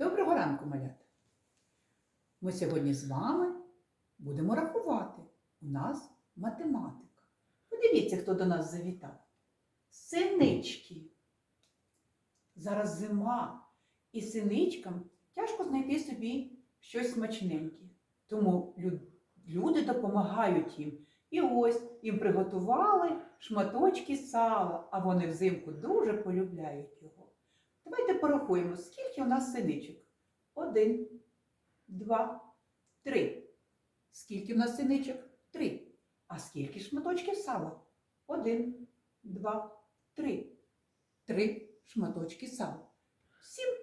Доброго ранку, малята! Ми сьогодні з вами будемо рахувати. У нас математика. Подивіться, хто до нас завітав. Синички. Зараз зима, і синичкам тяжко знайти собі щось смачненьке. Тому люди допомагають їм. І ось їм приготували шматочки сала, а вони взимку дуже полюбляють його. Давайте порахуємо, скільки у нас синичок. Один, два, три. Скільки в нас синичок? Три. А скільки шматочків сала? Один, два, три. Три шматочки сала. Сім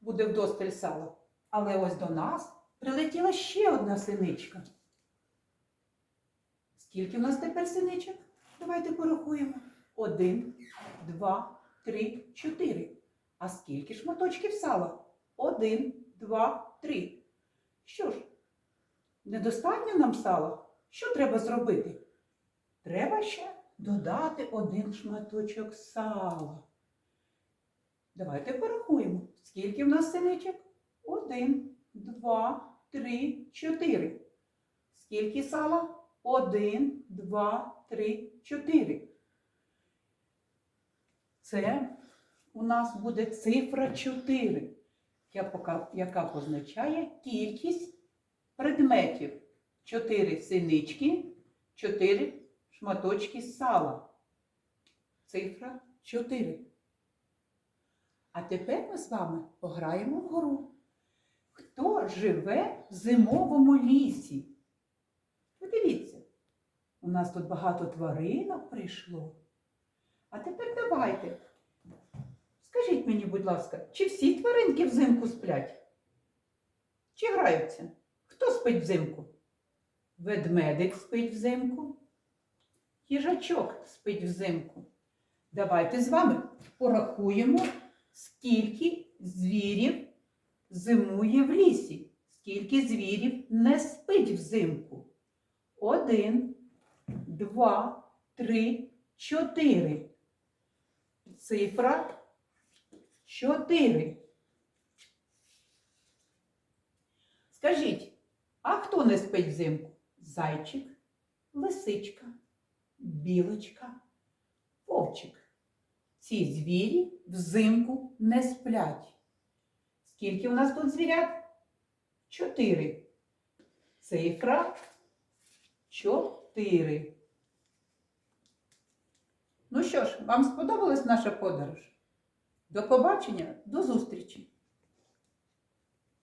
буде вдосталь сала. Але ось до нас прилетіла ще одна синичка. Скільки в нас тепер синичок? Давайте порахуємо. Один, два, три, чотири. А скільки шматочків сала? Один, два, три. Що ж, недостатньо нам сала? Що треба зробити? Треба ще додати один шматочок сала. Давайте порахуємо. Скільки в нас синичок? Один, два, три, чотири. Скільки сала? Один, два, три, чотири. Це у нас буде цифра 4, яка позначає кількість предметів. 4 синички, 4 шматочки сала. Цифра 4. А тепер ми з вами пограємо в гру. Хто живе в зимовому лісі? Подивіться, у нас тут багато тваринок прийшло. А тепер давайте. Скажіть мені, будь ласка, чи всі тваринки взимку сплять? Чи граються? Хто спить взимку? Ведмедик спить взимку. Їжачок спить взимку. Давайте з вами порахуємо, скільки звірів зимує в лісі, скільки звірів не спить взимку. Один, два, три, чотири. Цифра чотири. Скажіть, а хто не спить взимку? Зайчик, лисичка, білочка, вовчик. Ці звірі взимку не сплять. Скільки у нас тут звірят? Чотири. Цифра чотири. Ну що ж, вам сподобалась наша подорож? До побачення, до зустрічі!